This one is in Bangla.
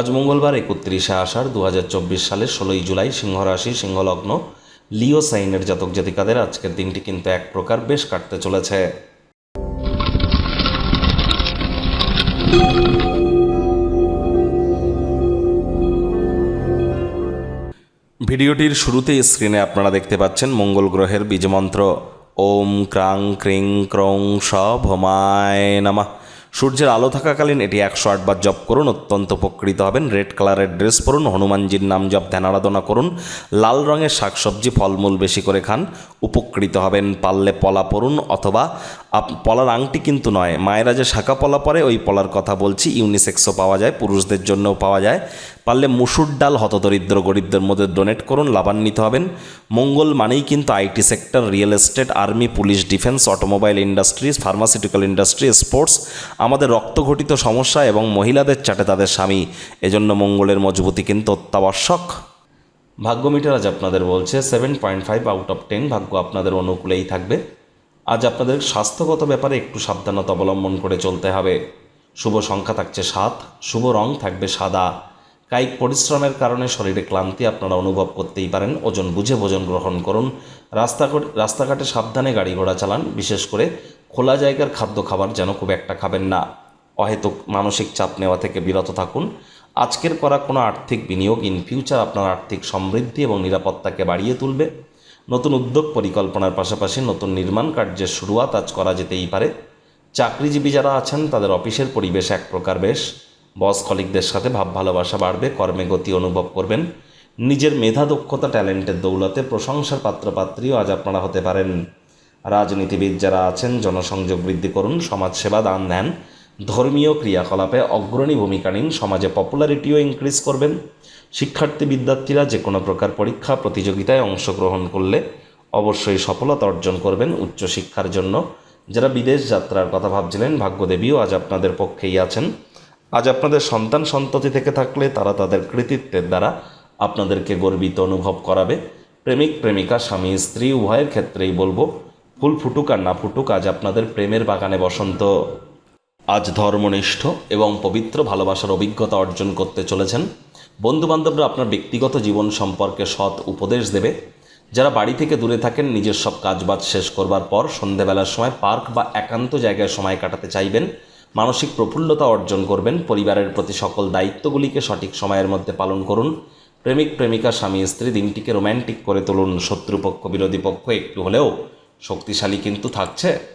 আজ মঙ্গলবার একত্রিশে আষাঢ় দু হাজার চব্বিশ সালের ষোলোই জুলাই সিংহরাশি সিংহলগ্ন লিও সাইনের জাতক জাতিকাদের আজকের দিনটি কিন্তু এক প্রকার বেশ কাটতে চলেছে। ভিডিওটির শুরুতে স্ক্রিনে আপনারা দেখতে পাচ্ছেন মঙ্গল গ্রহের বীজমন্ত্র। ওম ক্রাং ক্রিং ক্রং স ভমায় নামা। সূর্যের আলো থাকাকালীন এটি একশো আটবার জপ করুন, অত্যন্ত উপকৃত হবেন। রেড কালারের ড্রেস পরুন, হনুমানজির নাম জপ, ধ্যান আরাধনা করুন। লাল রঙের শাকসবজি, ফলমূল বেশি করে খান, উপকৃত হবেন। পারলে পলা পরুন অথবা আপ, পলার আংটি কিন্তু নয়। মায়েরা যে শাখা পলা পরে, ওই পলার কথা বলছি। ইউনিসেক্সও পাওয়া যায়, পুরুষদের জন্যও পাওয়া যায়। পারলে মুসুর ডাল, হতদরিদ্র গরিবদের মধ্যে ডোনেট করুন, লাভান্বিত হবেন। মঙ্গল মানেই কিন্তু IT sector real estate army police defence automobile industries pharmaceutical industry sports আমাদের রক্তঘটিত সমস্যা এবং মহিলাদের চাটে তাদের স্বামী। এজন্য মঙ্গলের মজবুতি কিন্তু অত্যাবশ্যক। ভাগ্য মিটার আজ আপনাদের বলছে seven point five out of ten ভাগ্য আপনাদের অনুকূলেই থাকবে। আজ আপনাদের স্বাস্থ্যগত ব্যাপারে একটু সাবধানতা অবলম্বন করে চলতে হবে। শুভ সংখ্যা থাকছে সাত, শুভ রং থাকবে সাদা। কায়িক পরিশ্রমের কারণে শরীরে ক্লান্তি আপনারা অনুভব করতেই পারেন। ওজন বুঝে ভোজন গ্রহণ করুন। রাস্তা রাস্তাঘাটে সাবধানে গাড়ি ঘোড়া চালান। বিশেষ করে খোলা জায়গার খাদ্য খাবার যেন খুব একটা খাবেন না। অহেতুক মানসিক চাপ নেওয়া থেকে বিরত থাকুন। আজকের করা কোনো আর্থিক বিনিয়োগ ইন ফিউচার আপনার আর্থিক সমৃদ্ধি এবং নিরাপত্তাকে বাড়িয়ে তুলবে। নতুন উদ্যোগ পরিকল্পনার পাশাপাশি নতুন নির্মাণ কার্যের শুরুয়াত আজ করা যেতেই পারে। চাকরিজীবী যারা আছেন, তাদের অফিসের পরিবেশ এক প্রকার বেশ। বস কলিকদের সাথে ভাব ভালোবাসা বাড়বে, কর্মে গতি অনুভব করবেন। নিজের মেধা, দক্ষতা, ট্যালেন্টের দৌলতে প্রশংসার পাত্রপাত্রীও আজ আপনারা হতে পারেন। রাজনীতিবিদ যারা আছেন, জনসংযোগ বৃদ্ধি করুন, সমাজসেবা দান দেন ধর্মীয় ক্রিয়াকলাপে অগ্রণী ভূমিকা নিন, সমাজে পপুলারিটিও ইনক্রিজ করবেন। শিক্ষার্থী বিদ্যার্থীরা যে কোনো প্রকার পরীক্ষা, প্রতিযোগিতায় অংশগ্রহণ করলে অবশ্যই সফলতা অর্জন করবেন উচ্চশিক্ষার জন্য। যারা বিদেশ যাত্রার কথা ভাবছিলেন, ভাগ্যদেবীও আজ আপনাদের পক্ষেই আছেন। আজ আপনাদের সন্তান সন্ততি থেকে থাকলে তারা তাদের কৃতিত্বের দ্বারা আপনাদেরকে গর্বিত অনুভব করাবে। প্রেমিক, প্রেমিকা, স্বামী, স্ত্রী, উভয়ের ক্ষেত্রেই বলব, ফুল ফুটুক আর না ফুটুক, আজ আপনাদের প্রেমের বাগানে বসন্ত। আজ ধর্মনিষ্ঠ এবং পবিত্র ভালোবাসার অভিজ্ঞতা অর্জন করতে চলেছেন। বন্ধুবান্ধবরা আপনার ব্যক্তিগত জীবন সম্পর্কে সৎ উপদেশ দেবে। যারা বাড়ি থেকে দূরে থাকেন, নিজের সব কাজবাজ শেষ করবার পর সন্ধেবেলার সময় পার্ক বা একান্ত জায়গায় সময় কাটাতে চাইবেন। মানসিক প্রফুল্লতা অর্জন করবেন। পরিবারের প্রতি সকল দায়িত্বগুলিকে সঠিক সময়ের মধ্যে পালন করুন। প্রেমিক, প্রেমিকা, স্বামী, স্ত্রী দিনটিকে রোম্যান্টিক করে তুলুন। শত্রুপক্ষ, বিরোধী পক্ষ একটু হলেও শক্তিশালী কিন্তু থাকছে।